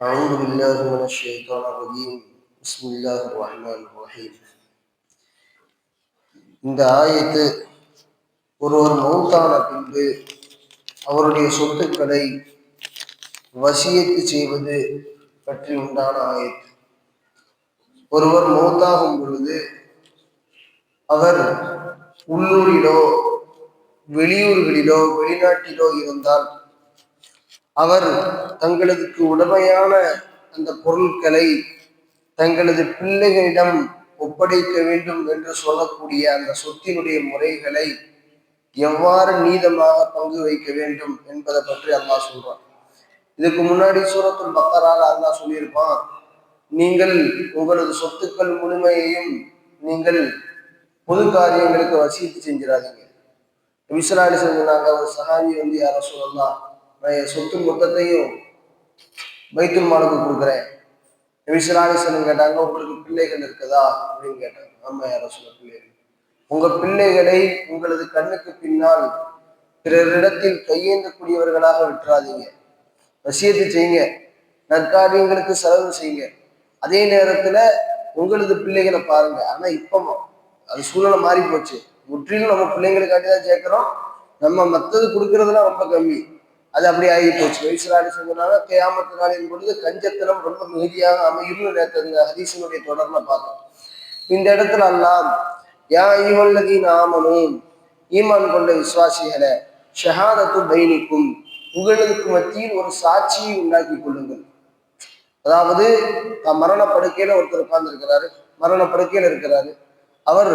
أعوذ بالله من الشيطان الرجيم بسم الله الرحمن الرحيم இந்த ஆயத்து ஒருவர் மௌத்தான பின்பு அவருடைய சொத்துக்களை வசியத்து செய்வது பற்றி உண்டான ஆயத்து ஒருவர் மௌத்தாகும் பொழுது அவர் உள்ளூரிலோ வெளியூர்களிலோ வெளிநாட்டிலோ இருந்தால் அவர் தங்களதுக்கு உடமையான அந்த பொருட்களை தங்களது பிள்ளைகளிடம் ஒப்படைக்க வேண்டும் என்று சொல்லக்கூடிய அந்த சொத்தினுடைய முறைகளை எவ்வாறு நீதமாக பங்கு வைக்க வேண்டும் என்பதை பற்றி அல்லாஹ் சொல்றான். இதுக்கு முன்னாடி சூரத்துல் பக்கரால் அல்லாஹ் சொல்லியிருப்பான் நீங்கள் உங்களது சொத்துக்கள் முழுமையையும் நீங்கள் பொது காரியங்களுக்கு வசித்து செஞ்சிடாதீங்க. விசலாடி செஞ்சாங்க ஒரு சஹாபி வந்து யாரோ சொல்லலாம் என் சொத்து மொத்தத்தையும் பைத்துல் மாலுக்கு கொடுக்குறேன். விசலாடி செல்லும் கேட்டாங்க உங்களுக்கு பிள்ளைகள் இருக்குதா? அப்படின்னு கேட்டாங்க. ஆமா யாரோ சொல்ல பிள்ளைகள். உங்க பிள்ளைகளை உங்களது கண்ணுக்கு பின்னால் பிறரிடத்தில் கையேந்தக்கூடியவர்களாக விட்டுறாதீங்க. வசியத்தை செய்யுங்க. நற்காரியங்களுக்கு செலவு செய்யுங்க. அதே நேரத்துல உங்களது பிள்ளைகளை பாருங்க. ஆனா இப்போ அது சூழ்நிலை மாறி போச்சு முற்றிலும் நம்ம பிள்ளைங்களுக்காட்டி தான் சேர்க்கிறோம் நம்ம மற்றது கொடுக்கறதுலாம் ரொம்ப கம்மி. அது அப்படி ஆகி போச்சு வயசுலாடி சொன்னதுனால கேமத்து நாளின் பொழுது கஞ்சத்தனம் ரொம்ப மிகுதியாக அமையும்னு நேற்று இந்த ஹதீசனுடைய தொடர்ல பார்த்தோம். இந்த இடத்துல எல்லாம் யா ஈவல்லதீன் ஆமனும் ஈமான் கொண்ட விசுவாசிகளை ஷஹாதத்து பைனிக்கும் உங்களுக்கு மத்தியில் ஒரு சாட்சியை உண்டாக்கி கொள்ளுங்கள். அதாவது மரண படுக்கையில ஒருத்தர் உட்கார்ந்துருக்கிறாரு மரண படுக்கையில இருக்கிறாரு. அவர்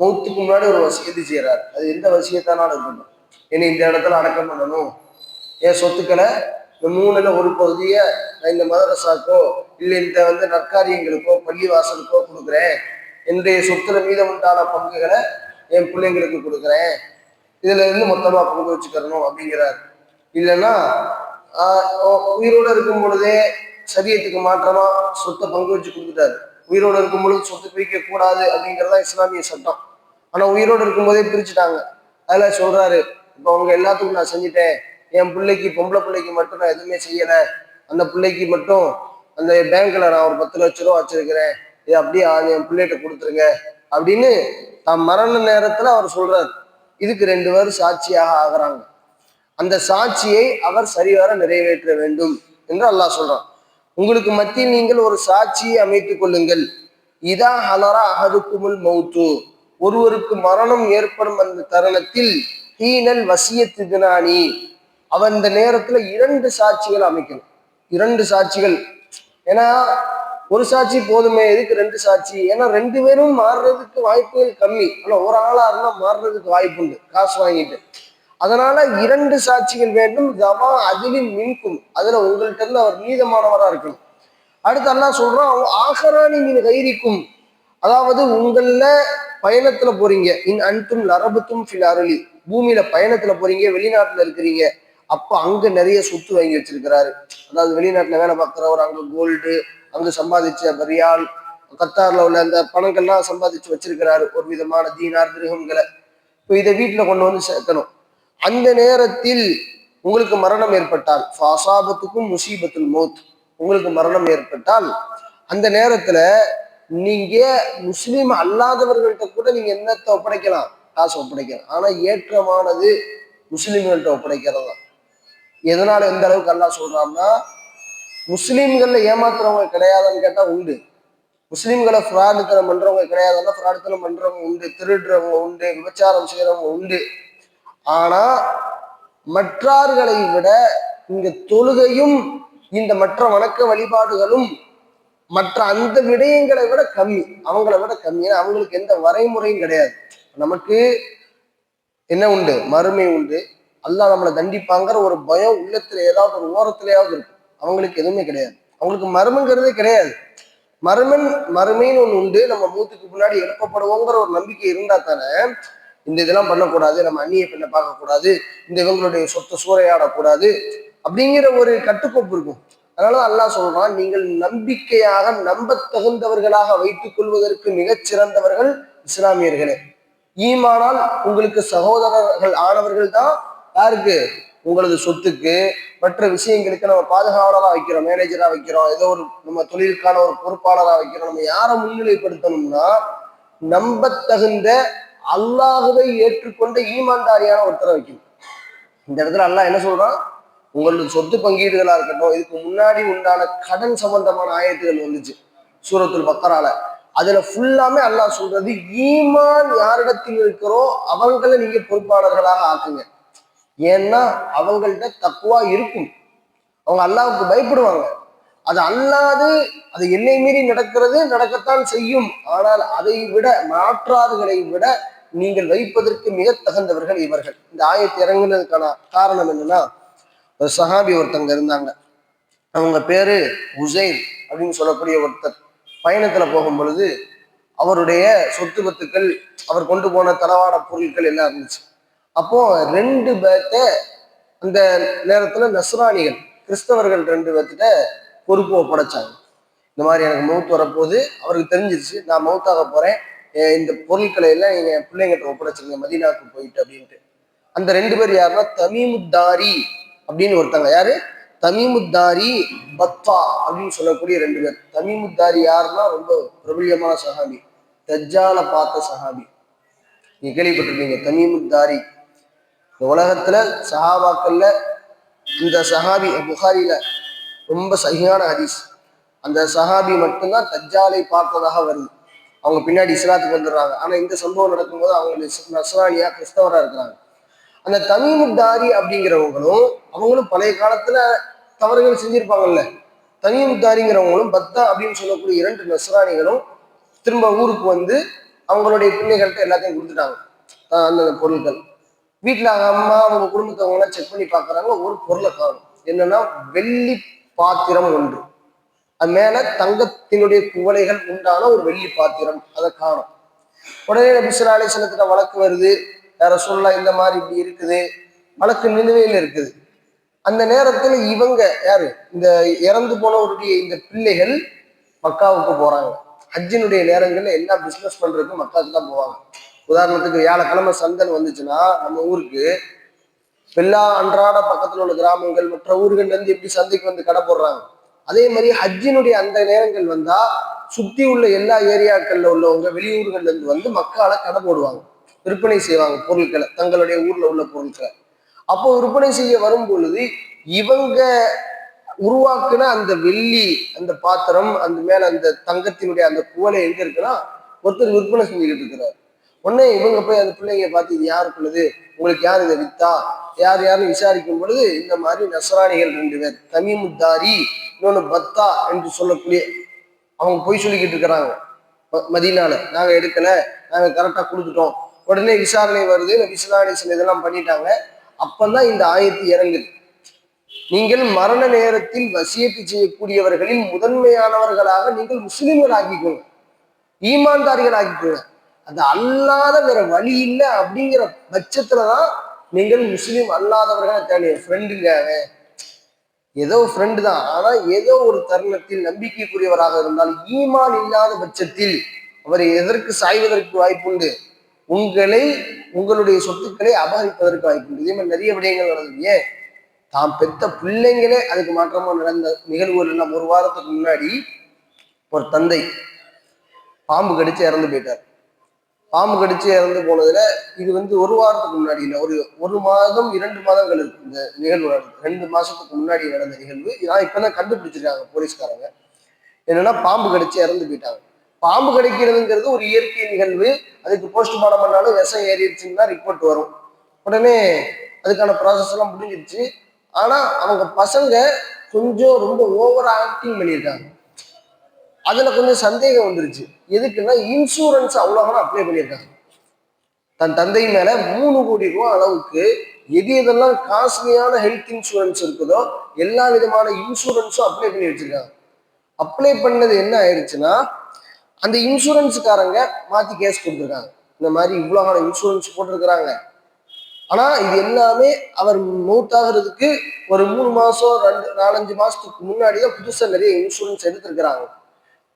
மௌத்துக்கு முன்னாடி ஒரு வசியத்தை செய்யறாரு அது எந்த வசியத்தானாலும் இருக்கணும் என்னை இந்த இடத்துல அடக்கம் பண்ணணும். என் சொத்துக்களை இந்த மூணுல ஒரு பகுதியை நான் இந்த மதரசாக்கோ இல்லை இந்த வந்து நற்காரியங்களுக்கோ பள்ளி வாசலுக்கோ கொடுக்குறேன். என்னுடைய சொத்துல மீதம் உண்டான பங்குகளை என் பிள்ளைங்களுக்கு கொடுக்குறேன். இதுல இருந்து மொத்தமா பங்கு வச்சுக்கிறணும் அப்படிங்கிறார். இல்லைன்னா உயிரோட இருக்கும் பொழுதே சரியத்துக்கு மாற்றமா சொத்தை பங்கு வச்சு கொடுத்துட்டாரு. உயிரோடு இருக்கும் பொழுது சொத்து பிரிக்க கூடாது அப்படிங்கிறதா இஸ்லாமிய சட்டம். ஆனா உயிரோடு இருக்கும் போதே பிரிச்சுட்டாங்க. அதுல சொல்றாரு இப்போ அவங்க எல்லாத்துக்கும் நான் செஞ்சுட்டேன். என் பிள்ளைக்கு பொம்பளை பிள்ளைக்கு மட்டும் நான் எதுவுமே செய்யலை. அந்த பிள்ளைக்கு மட்டும் அந்த பேங்க்ல நான் ஒரு பத்து லட்ச ரூபா வச்சிருக்கிறேன். இது அப்படியே என் பிள்ளைகிட்ட கொடுத்துருங்க. அப்படின்னு தான் மரண நேரத்துல அவர் சொல்றார். இதுக்கு ரெண்டு பேரும் சாட்சியாக ஆகிறாங்க. அந்த சாட்சியை அவர் சரிவர நிறைவேற்ற வேண்டும் என்று அல்லாஹ் சொல்றான். உங்களுக்கு மத்தியில் நீங்கள் ஒரு சாட்சியை அமைத்துக் கொள்ளுங்கள். இதா ஹலரா அகதுக்குமுல் மௌத்து. ஒருவருக்கு மரணம் ஏற்படும் அந்த தருணத்தில் ஹீனல் வசியத்து தினானி அவன் இந்த நேரத்துல இரண்டு சாட்சிகள் அமைக்கணும். இரண்டு சாட்சிகள். ஏன்னா ஒரு சாட்சி போதுமே எதுக்கு ரெண்டு சாட்சி? ஏன்னா ரெண்டு பேரும் மாறுறதுக்கு வாய்ப்புகள் கம்மி. ஆனா ஒரு ஆளா இருந்தா மாறுறதுக்கு வாய்ப்பு உண்டு. காசு வாங்கிட்டு. அதனால இரண்டு சாட்சிகள் வேண்டும். தவா அதிலும் மின்கும். அதுல உங்கள்கிட்ட இருந்து அவர் நீதமானவரா இருக்கணும். அடுத்து என்ன சொல்றோம் ஆகராணி மீன் கைரிக்கும் அதாவது உங்கள பயணத்துல போறீங்க. இன் அன்தும் லரபுத்தும் ஃபில் அருளி. பூமியில பயணத்துல போறீங்க வெளிநாட்டுல இருக்கிறீங்க. அப்போ அங்க நிறைய சொத்து வாங்கி வச்சிருக்கிறாரு. அதாவது வெளிநாட்டுல வேலை பார்க்குறவர் அங்க கோல்டு அங்க சம்பாதிச்ச பரியால் கத்தார்ல உள்ள அந்த பணங்கள்லாம் சம்பாதிச்சு வச்சிருக்கிறாரு. ஒரு விதமான தீனார் திருகங்களை. இப்போ இதை வீட்டுல கொண்டு வந்து சேர்க்கணும். அந்த நேரத்தில் உங்களுக்கு மரணம் ஏற்பட்டால் ஃபாசாபத்துக்கும் முசீபத்துல் மோத் உங்களுக்கு மரணம் ஏற்பட்டால் அந்த நேரத்துல நீங்க முஸ்லீம் அல்லாதவர்கள்ட்ட கூட நீங்க என்னத்தை ஒப்படைக்கலாம்? காசு ஒப்படைக்கலாம். ஆனா ஏற்றமானது முஸ்லீம்கள்ட்ட ஒப்படைக்கிறது? தான் எதனால எந்த அளவுக்கு அல்லா சொல்றான்னா முஸ்லீம்கள்ல ஏமாத்துறவங்க கிடையாதுன்னு கேட்டா உண்டு. முஸ்லீம்களை ஃப்ராடுத்தனம் பண்றவங்க கிடையாதுன்னா ஃப்ராடுத்தனம் பண்றவங்க உண்டு திருடுறவங்க உண்டு விபச்சாரம் செய்யறவங்க உண்டு. ஆனா மற்றார்களை விட இங்க தொழுகையும் இந்த மற்ற வணக்க வழிபாடுகளும் மற்ற அந்த விடயங்களை விட கம்மி. அவங்கள விட கம்மி. ஏன்னா அவங்களுக்கு எந்த வரைமுறையும் கிடையாது. நமக்கு என்ன உண்டு? மறுமை உண்டு. அல்லா நம்மளை தண்டிப்பாங்கிற ஒரு பயம் உள்ளத்துல ஏதாவது ஒரு ஓரத்திலேயாவது இருக்கும். அவங்களுக்கு எதுவுமே கிடையாது. அவங்களுக்கு மர்மங்கிறதே கிடையாது. மருமன் மருமைன்னு ஒண்ணு உண்டு. நம்ம மூத்துக்கு முன்னாடி எழுப்பப்படுவோங்கிற ஒரு நம்பிக்கை இருந்தா தானே இந்த இதெல்லாம் பண்ணக்கூடாது நம்ம அந்நிய பெண்ணை பார்க்கக்கூடாது இந்த இவங்களுடைய சொத்தை சூறையாடக்கூடாது அப்படிங்கிற ஒரு கட்டுக்கோப்பு இருக்கும். அதனால அல்லாஹ் சொல்றான் நீங்கள் நம்பிக்கையாக நம்ப தகுந்தவர்களாக வைத்துக் கொள்வதற்கு மிகச் சிறந்தவர்கள் இஸ்லாமியர்களே. ஈமானால் உங்களுக்கு சகோதரர்கள் ஆனவர்கள் தான் யாருக்கு? உங்களது சொத்துக்கு. மற்ற விஷயங்களுக்கு நம்ம பாதுகாவலராக வைக்கிறோம் மேனேஜரா வைக்கிறோம் ஏதோ ஒரு நம்ம தொழிலுக்கான ஒரு பொறுப்பாளரா வைக்கிறோம். நம்ம யாரை முன்னிலைப்படுத்தணும்னா நம்பத்தகுந்த அல்லாஹுவை ஏற்றுக்கொண்ட ஈமான்தாரியான ஒருத்தரை வைக்கணும். இந்த இடத்துல அல்லாஹ் என்ன சொல்றான்? உங்களது சொத்து பங்கீடுகளா இருக்கட்டும் இதுக்கு முன்னாடி உண்டான கடன் சம்பந்தமான ஆயத்துகள் வந்துச்சு சூரத்துல் பக்கரால. அதுல ஃபுல்லாமே அல்லாஹ் சொல்றது ஈமான் யாரிடத்தில் இருக்கிறோ அவங்கள நீங்க பொறுப்பாளர்களாக ஆக்குங்க. ஏன்னா அவங்கள்ட்ட தக்குவா இருக்கும். அவங்க அல்லாவுக்கு பயப்படுவாங்க. அது அல்லாது அது எல்லை மீறி நடக்கிறது நடக்கத்தான் செய்யும். ஆனால் அதை விட மாற்றாதுகளை விட நீங்கள் வைப்பதற்கு மிக தகுந்தவர்கள் இவர்கள். இந்த ஆயத்தை இறங்குனதுக்கான காரணம் என்னன்னா ஒரு சஹாபி ஒருத்தங்க இருந்தாங்க. அவங்க பேரு உசைன் அப்படின்னு சொல்லக்கூடிய ஒருத்தர். பயணத்துல போகும் பொழுது அவருடைய சொத்து பத்துக்கள் அவர் கொண்டு போன தளவாட பொருட்கள் எல்லாம் இருந்துச்சு. அப்போ ரெண்டு பேர்த்த அந்த நேரத்துல நசுராணிகள் கிறிஸ்தவர்கள் ரெண்டு பேர்த்திட்ட பொறுப்பு ஒப்படைச்சாங்க. இந்த மாதிரி எனக்கு மவுத் வரப்போகுது. அவருக்கு தெரிஞ்சிருச்சு நான் மவுத்தாக போறேன். இந்த பொருட்களை எல்லாம் எங்க பிள்ளைங்கிட்ட ஒப்படைச்சிருங்க மதீனாவுக்கு போயிட்டு அப்படின்ட்டு. அந்த ரெண்டு பேர் யாருன்னா தமிமுத்தாரி அப்படின்னு ஒருத்தங்க. யாரு? தமிமுத்தாரி பத்வா அப்படின்னு சொல்லக்கூடிய ரெண்டு பேர். தமிமுத்தாரி யாருன்னா ரொம்ப பிரபல்யமான சஹாபி. தஜ்ஜால பார்த்த சஹாபி. நீங்க கேள்விப்பட்டிருக்கீங்க தமிமுத்தாரி. இந்த உலகத்துல சஹாபாக்கள்ல இந்த சஹாபி புகாரில ரொம்ப சகியான ஹதீஸ். அந்த சஹாபி மட்டும்தான் தஜ்ஜாலை பார்த்ததாக வருது அவங்க பின்னாடி இஸ்லாத்துக்கு வந்துடுறாங்க. ஆனா இந்த சம்பவம் நடக்கும்போது அவங்க நஸ்ரானியா கிறிஸ்தவரா இருக்கிறாங்க. அந்த தமீமுத்தாரி அப்படிங்கிறவங்களும் அவங்களும் பழைய காலத்துல தவறுகள் செஞ்சிருப்பாங்கல்ல. தமீமுத்தாரிங்கிறவங்களும் பத்தா அப்படின்னு சொல்லக்கூடிய இரண்டு நஸ்ரானிகளும் திரும்ப ஊருக்கு வந்து அவங்களுடைய பிள்ளைகள்கிட்ட எல்லாத்தையும் கொடுத்துட்டாங்க. அந்த அந்தந்த பொருட்கள் வீட்டுல அம்மா அவங்க குடும்பத்தவங்க எல்லாம் செக் பண்ணி பாக்குறாங்க. ஒரு பொருளை காணும். என்னன்னா வெள்ளி பாத்திரம் ஒன்று. அது மேல தங்கத்தினுடைய குவளைகள் உண்டான ஒரு வெள்ளி பாத்திரம். அதை காணும். உடனே நபிசுல்லா அலிஸ்லத்துல வழக்கு வருது. யார சொல்லலாம் இந்த மாதிரி இப்படி இருக்குது. வழக்கு நிலுவையில் இருக்குது. அந்த நேரத்துல இவங்க யாரு? இந்த இறந்து போனவருடைய இந்த பிள்ளைகள் மக்காவுக்கு போறாங்க. ஹஜ்ஜினுடைய நேரங்கள்ல எல்லா பிசினஸ் பண்றதுக்கும் மக்காவுக்கு தான் போவாங்க. உதாரணத்துக்கு வியாழக்கிழமை சந்தன் வந்துச்சுன்னா நம்ம ஊருக்கு எல்லா அன்றாட பக்கத்துல உள்ள கிராமங்கள் மற்ற ஊர்கள்ல இருந்து எப்படி சந்தைக்கு வந்து கடை போடுறாங்க? அதே மாதிரி ஹஜ்ஜினுடைய அந்த நேரங்கள் வந்தா சுத்தி உள்ள எல்லா ஏரியாக்கள்ல உள்ளவங்க வெளியூர்கள்ல இருந்து வந்து மக்கால கடை போடுவாங்க. விற்பனை செய்வாங்க பொருட்களை தங்களுடைய ஊர்ல உள்ள பொருட்களை. அப்போ விற்பனை செய்ய வரும் பொழுது இவங்க உருவாக்குன அந்த வெள்ளி அந்த பாத்திரம் அந்த மேல அந்த தங்கத்தினுடைய அந்த குவலை எங்க இருக்குன்னா ஒருத்தர் விற்பனை செஞ்சுக்கிட்டு இருக்கிறார். உடனே இவங்க போய் அந்த பிள்ளைங்க பார்த்து இது யாருக்குள்ளது உங்களுக்கு யார் இதை வித்தா? யார் யாருன்னு விசாரிக்கும் பொழுது இந்த மாதிரி நசராணிகள் ரெண்டு பேர் தமிமுத்தாரி இன்னொன்று பத்தா என்று சொல்லக்கூடிய அவங்க போய் சொல்லிக்கிட்டு இருக்கிறாங்க. ம- மதீனால. நாங்க எடுக்கல. நாங்க கரெக்டா கொடுத்துட்டோம். உடனே விசாரணை வருது. விசாரணை இதெல்லாம் பண்ணிட்டாங்க. அப்பந்தான் இந்த ஆயத்து இறங்குது. நீங்கள் மரண நேரத்தில் வசியத்து செய்யக்கூடியவர்களில் முதன்மையானவர்களாக நீங்கள் முஸ்லிம்கள் ஆக்கிக்கோங்க ஈமான்தாரிகள் ஆக்கிக்கோங்க அது அல்லாத வேற வழி இல்லை அப்படிங்கிற பட்சத்துலதான் நீங்கள் முஸ்லிம் அல்லாதவர்களை தேடி ஃப்ரெண்டுங்க அவன் ஏதோ ஃப்ரெண்டு தான். ஆனா ஏதோ ஒரு தருணத்தில் நம்பிக்கைக்குரியவராக இருந்தால் ஈமான் இல்லாத பட்சத்தில் அவரை எதற்கு சாய்வதற்கு வாய்ப்புண்டு உங்களை உங்களுடைய சொத்துக்களை அபகரிப்பதற்கு வாய்ப்புண்டு இதே மாதிரி நிறைய விடயங்கள் நடந்தது. ஏன்? தாம் பெத்த பிள்ளைங்களே அதுக்கு மாற்றமா நடந்த நிகழ்வுகள் எல்லாம் ஒரு வாரத்துக்கு முன்னாடி ஒரு தந்தை பாம்பு கடிச்சு இறந்து போயிட்டார். பாம்பு கடிச்சு இறந்து போனதுல இது வந்து ஒரு வாரத்துக்கு முன்னாடி இல்லை ஒரு ஒரு மாதம் இரண்டு மாதங்கள் இருக்கு இந்த நிகழ்வு நடந்தது ரெண்டு மாசத்துக்கு முன்னாடி நடந்த நிகழ்வு. இதான் இப்பதான் கண்டுபிடிச்சிருக்காங்க போலீஸ்காரங்க. என்னன்னா பாம்பு கடிச்சு இறந்து போயிட்டாங்க. பாம்பு கடிக்கிறதுங்கிறது ஒரு இயற்கை நிகழ்வு. அதுக்கு போஸ்ட்மார்டம் பண்ணாலும் விஷம் ஏறிடுச்சுன்னா ரிப்போர்ட் வரும். உடனே அதுக்கான ப்ராசஸ் எல்லாம் முடிஞ்சிருச்சு. ஆனா அவங்க பசங்க கொஞ்சம் ரொம்ப ஓவர் ஆக்டிங் பண்ணியிருக்காங்க. அதுல கொஞ்சம் சந்தேகம் வந்துருச்சு. எதுக்குன்னா இன்சூரன்ஸ் அவ்வளோ அப்ளை பண்ணியிருக்காங்க. தன் தந்தை மேல மூணு கோடி ரூபாய் அளவுக்கு எது எதெல்லாம் காஸ்ட்லியான ஹெல்த் இன்சூரன்ஸ் இருக்குதோ எல்லா விதமான இன்சூரன்ஸும் அப்ளை பண்ணி வச்சிருக்காங்க. அப்ளை பண்ணது என்ன ஆயிடுச்சுன்னா அந்த இன்சூரன்ஸுக்காரங்க மாற்றி கேஸ் கொடுத்துருக்காங்க. இந்த மாதிரி இவ்வளோ இன்சூரன்ஸ் போட்டிருக்கிறாங்க. ஆனால் இது எல்லாமே அவர் மூத்தாகிறதுக்கு ஒரு மூணு மாதம் ரெண்டு நாலஞ்சு மாதத்துக்கு முன்னாடி தான் புதுசாக நிறைய இன்சூரன்ஸ் எடுத்திருக்கிறாங்க.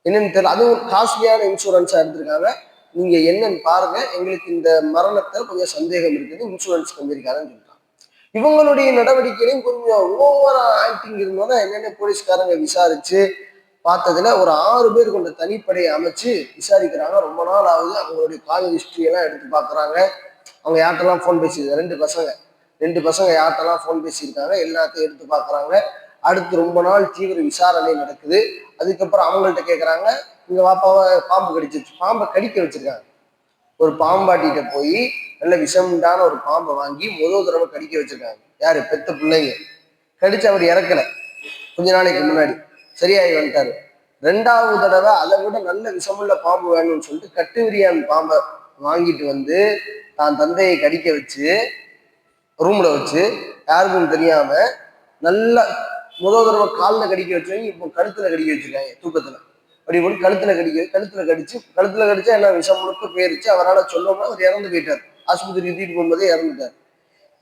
என்னன்னு தெரியல. அதுவும் காஸ்ட்லியான இன்சூரன்ஸாக எடுத்திருக்காங்க நீங்கள் என்னன்னு பாருங்க. எங்களுக்கு இந்த மரணத்தில் கொஞ்சம் சந்தேகம் இருக்குது. இன்சூரன்ஸ் பண்ணிருக்காருன்னு சொல்லிட்டாங்க. இவங்களுடைய நடவடிக்கையிலையும் கொஞ்சம் ஓவரா ஆக்டிங் இருந்தோம்னா என்னென்ன போலீஸ்காரங்க விசாரிச்சு பார்த்ததுல ஒரு ஆறு பேர் கொண்ட தனிப்படையை அமைச்சு விசாரிக்கிறாங்க. ரொம்ப நாள் ஆகுது. அவங்களுடைய கால் ஹிஸ்ட்ரியெல்லாம் எடுத்து பார்க்குறாங்க. அவங்க யார்கிட்டலாம் ஃபோன் பேசியிருக்காங்க? ரெண்டு பசங்க. ரெண்டு பசங்க யார்கிட்டலாம் ஃபோன் பேசியிருக்காங்க? எல்லாத்தையும் எடுத்து பார்க்குறாங்க. அடுத்து ரொம்ப நாள் தீவிர விசாரணை நடக்குது. அதுக்கப்புறம் அவங்கள்ட்ட கேட்குறாங்க இங்க பாப்பாவை பாம்பு கடிச்சிருச்சு பாம்பை கடிக்க வச்சிருக்காங்க. ஒரு பாம்பாட்டிகிட்ட போய் நல்ல விஷம்டான ஒரு பாம்பை வாங்கி முதல் தடவை கடிக்க வச்சிருக்காங்க. யாரு? பெத்த பிள்ளைங்க. கடிச்சு அவர் இறக்கல. கொஞ்ச நாளைக்கு முன்னாடி. சரியாகி வந்துட்டாரு. ரெண்டாவது தடவை அதை விட நல்ல விஷமுள்ள பாம்பு வேணும்னு சொல்லிட்டு கட்டுவிரியான் பாம்பை வாங்கிட்டு வந்து தான் தந்தையை கடிக்க வச்சு ரூம்ல வச்சு யாருக்கும் தெரியாம நல்லா முதல் தடவை காலில் கடிக்க வச்சவங்க இப்போ கழுத்தில் கடிக்க வச்சுருக்காங்க தூக்கத்தில். அப்படி போட்டு கழுத்தில் கடிக்க கழுத்தில் கடிச்சு கழுத்தில் கடிச்சா என்ன விஷம் முழுக்க போயிருச்சு அவரால் சொல்லணும்னா அவர் இறந்து போயிட்டார். ஆஸ்பத்திரி தூக்கிட்டு போகும்போதே இறந்துட்டார்.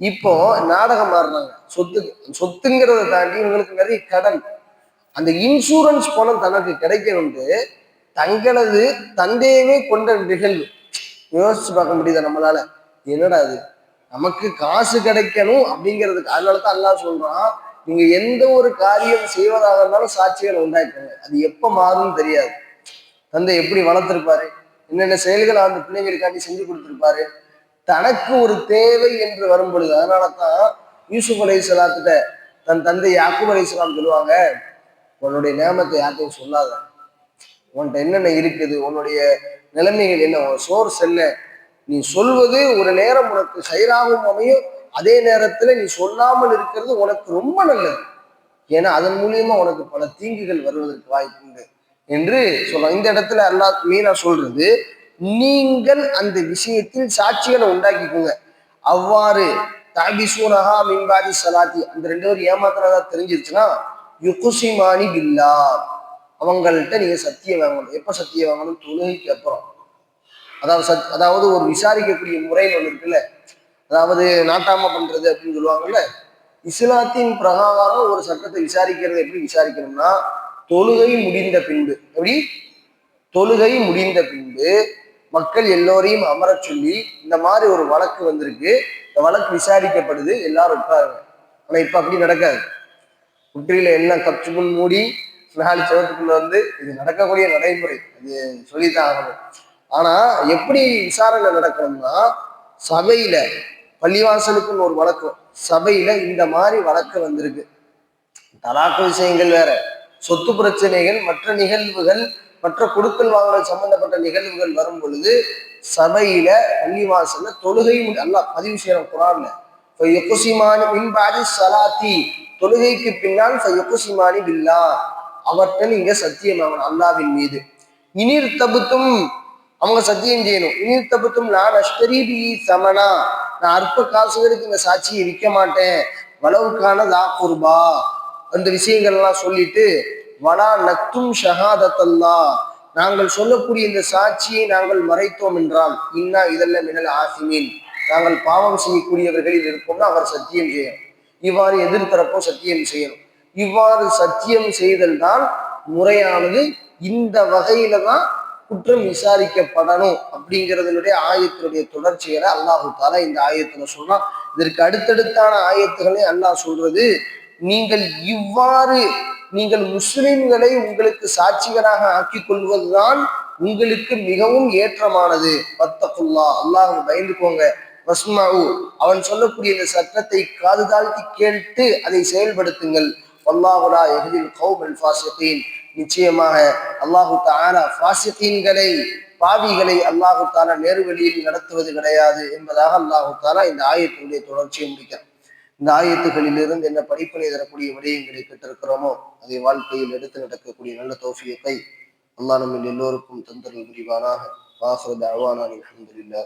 இப்போ நாடகம் மாறுறாங்க சொத்து சொத்துங்கிறத தாண்டி இவங்களுக்கு நிறைய கடன். அந்த இன்சூரன்ஸ் பணம் தனக்கு கிடைக்கணும்ட்டு தங்களது தந்தையவே கொண்ட நிகழ்வு. யோசிச்சு பார்க்க முடியுது நம்மளால? என்னடா அது நமக்கு காசு கிடைக்கணும் அப்படிங்கிறதுக்கு அதனால தான் அல்லாஹ் சொல்றான் நீங்க எந்த ஒரு காரியம் செய்வதாக இருந்தாலும் சாட்சிகள் உண்டாக்குங்க. அது எப்ப மாறும்னு தெரியாது. தந்தை எப்படி வளர்த்திருப்பாரு? என்னென்ன செயல்களை அந்த பிள்ளைங்களுக்காண்டி செஞ்சு கொடுத்திருப்பாரு? தனக்கு ஒரு தேவை என்று வரும் பொழுது அதனால தான் யூசுப் அலி சலாத்திட்ட தன் தந்தை யாக்கூப் அலி சொல்லுவாங்க உன்னுடைய நேமத்தை யார்ட்டையும் சொல்லாத. உன்கிட்ட என்னென்ன இருக்குது? உன்னுடைய நிலைமைகள் என்ன? உன் சோர்ஸ் என்ன நீ சொல்வது ஒரு நேரம் உனக்கு சைராகவும் அமையும் அதே நேரத்துல நீ சொல்லாமல் இருக்கிறது உனக்கு ரொம்ப நல்லது. ஏன்னா அதன் மூலியமா உனக்கு பல தீங்குகள் வருவதற்கு வாய்ப்பு உண்டு என்று சொல்லலாம் இந்த இடத்துல அல்லா மீனா சொல்றது நீங்கள் அந்த விஷயத்தில் சாட்சிகளை உண்டாக்கிக்கோங்க. அவ்வாறு தாபிசூனஹா மின்பாதி சலாத்தி. அந்த ரெண்டு பேரும் ஏமாத்துறதா தெரிஞ்சிருச்சுன்னா யுகுசிமானி பில்லா. அவங்கள்ட்ட நீங்க சத்தியம் வாங்கணும். எப்ப சத்தியம் வாங்கணும் தொழுகைக்கு அப்புறம். அதாவது சத் அதாவது ஒரு விசாரிக்கக்கூடிய முறையில் ஒன்று இருக்குல்ல அதாவது நாட்டாம பண்றது அப்படின்னு சொல்லுவாங்கல்ல? இஸ்லாத்தின் பிரகாரம் ஒரு சட்டத்தை விசாரிக்கிறது எப்படி விசாரிக்கணும்னா தொழுகை முடிந்த பின்பு. எப்படி? தொழுகை முடிந்த பின்பு மக்கள் எல்லோரையும் அமர சொல்லி இந்த மாதிரி ஒரு வழக்கு வந்திருக்கு. இந்த வழக்கு விசாரிக்கப்படுது எல்லாரும் உட்காருங்க. ஆனா இப்ப அப்படி நடக்காது. குற்றியில எல்லாம் கப்சுக்குள் மூடி நாலு சவத்துக்குள்ள வந்து இது நடக்கக்கூடிய நடைமுறை. இது சொல்லித்தான் ஆகணும். ஆனா எப்படி விசாரணை நடக்கணும்னா சபையில பள்ளிவாசலுக்குன்னு ஒரு வழக்கம். சபையில இந்த மாதிரி வழக்கு வந்திருக்கு. தலாக்கு விஷயங்கள் வேற. சொத்து பிரச்சனைகள் மற்ற நிகழ்வுகள் மற்ற கொடுக்கல் வாங்கல் சம்பந்தப்பட்ட நிகழ்வுகள் வரும் பொழுது சபையில பள்ளிவாசல்ல தொழுகை முடி- அல்லாஹ் பதிவு செய்யறோம் குரான்ல எக்குசிமானி மின் சலாத்தி தொழுகைக்கு பின்னால் ஃபயக்குசிமானி பில்லா. அவர்கிட்ட நீங்க சத்தியமாகணும் அல்லாவின் மீது. இனிர் தபுத்தும் அவங்க சத்தியம் செய்யணும். இனிர் தப்புத்தும் நான் அஷ்டரீபி சமனா நான் அற்ப காசுகளுக்கு இந்த சாட்சியை விற்க மாட்டேன். வளவுக்கான தா குர்பா. அந்த விஷயங்கள் எல்லாம் சொல்லிட்டு வலா நக்தும் ஷஹாதத்தல்லா. நாங்கள் சொல்லக்கூடிய இந்த சாட்சியை நாங்கள் மறைத்தோம் என்றால் இன்னா இதெல்லாம் மினல் ஆசிமீன். நாங்கள் பாவம் செய்யக்கூடியவர்களில் இருக்கோம்னா அவர் சத்தியம் செய்யணும். இவ்வாறு எதிர்த்தரப்போ சத்தியம் செய்யணும். இவ்வாறு சத்தியம் செய்தல் தான் முறையானது. இந்த வகையில தான் குற்றம் விசாரிக்கப்படணும் அப்படிங்கிறதனுடைய ஆயத்தினுடைய தொடர்ச்சிகளை அல்லாஹு தாலா இந்த ஆயத்துல சொல்றான். இதற்கு அடுத்தடுத்தான ஆயத்துகளை அல்லாஹ் சொல்றது நீங்கள் இவ்வாறு நீங்கள் முஸ்லிம்களை உங்களுக்கு சாட்சிகராக ஆக்கி கொள்வதுதான் உங்களுக்கு மிகவும் ஏற்றமானது. பத்தகுல்லா அல்லாஹ் பயந்துக்கோங்க. வஸ்மாவு அவன் சொல்லக்கூடிய இந்த சட்டத்தை காது தாழ்த்தி கேட்டு அதை செயல்படுத்துங்கள். வல்லாஹுலா எஹ்தில் கௌமல் ஃபாசிகீன். நிச்சயமாக அல்லாஹு தானா ஃபாசிகீன்களை பாவிகளை அல்லாஹு தாலா நேர்வழியில் நடத்துவது கிடையாது என்பதாக அல்லாஹு தாலா இந்த ஆயத்தினுடைய தொடர்ச்சியை முடிக்கிறான். இந்த ஆயத்துகளிலிருந்து என்ன படிப்பினை தரக்கூடிய விடயங்களை பெற்றிருக்கிறோமோ அதை வாழ்க்கையில் எடுத்து நடக்கக்கூடிய நல்ல தோஃபியத்தை அல்லாஹ் நம்ம எல்லோருக்கும் தந்தர்கள் புரிவானாக. வாசல் அவானான் அலமதுல்லா